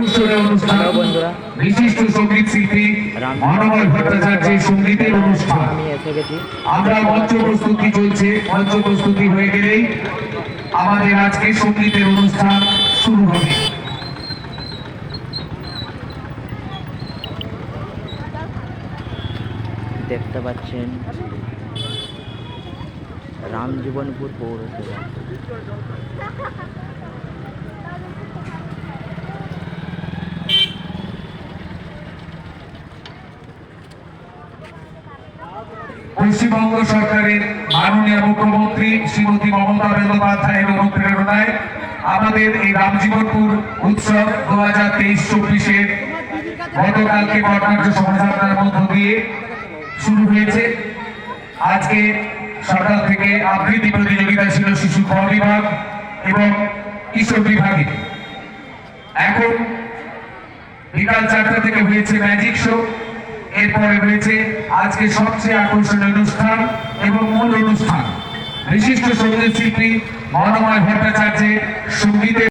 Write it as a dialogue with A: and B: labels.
A: অনুষ্ঠানে অনুষ্ঠান
B: বন্ধুরা।
A: বিশিষ্ট সংগীত শিল্পী
B: রাম-
A: মানবয় ভট্টাচার্যের সঙ্গীতের অনুষ্ঠান।
B: আমি এসে গেছি।
A: আমরা মঞ্চ প্রস্তুতি চলছে। মঞ্চ প্রস্তুতি হয়ে গেলেই আমাদের আজকে সঙ্গীতের অনুষ্ঠান শুরু হবে।
B: দেখতে পাচ্ছেন রামজীবনপুর পৌরসভা।
A: পশ্চিমবঙ্গ সরকারের মাননীয় মুখ্যমন্ত্রী শ্রীমতী মমতা বন্দ্যোপাধ্যায়ের অনুপ্রেরণায় আমাদের এই রামজীবনপুর উৎসব দু হাজার তেইশ চব্বিশের গতকালকে বটনাট্য শোভাযাত্রার মধ্য দিয়ে শুরু হয়েছে। আজকে সকাল থেকে আবৃত্তি প্রতিযোগিতা ছিল শিশু ক বিভাগ এবং কিশোর বিভাগে। এখন বিকাল চারটা থেকে হয়েছে ম্যাজিক শো। এরপরে রয়েছে আজকে সবচেয়ে আকর্ষণীয় অনুষ্ঠান এবং মূল অনুষ্ঠান। বিশিষ্ট সংগীত শিল্পী মনোময় ভট্টাচার্যের সঙ্গীতের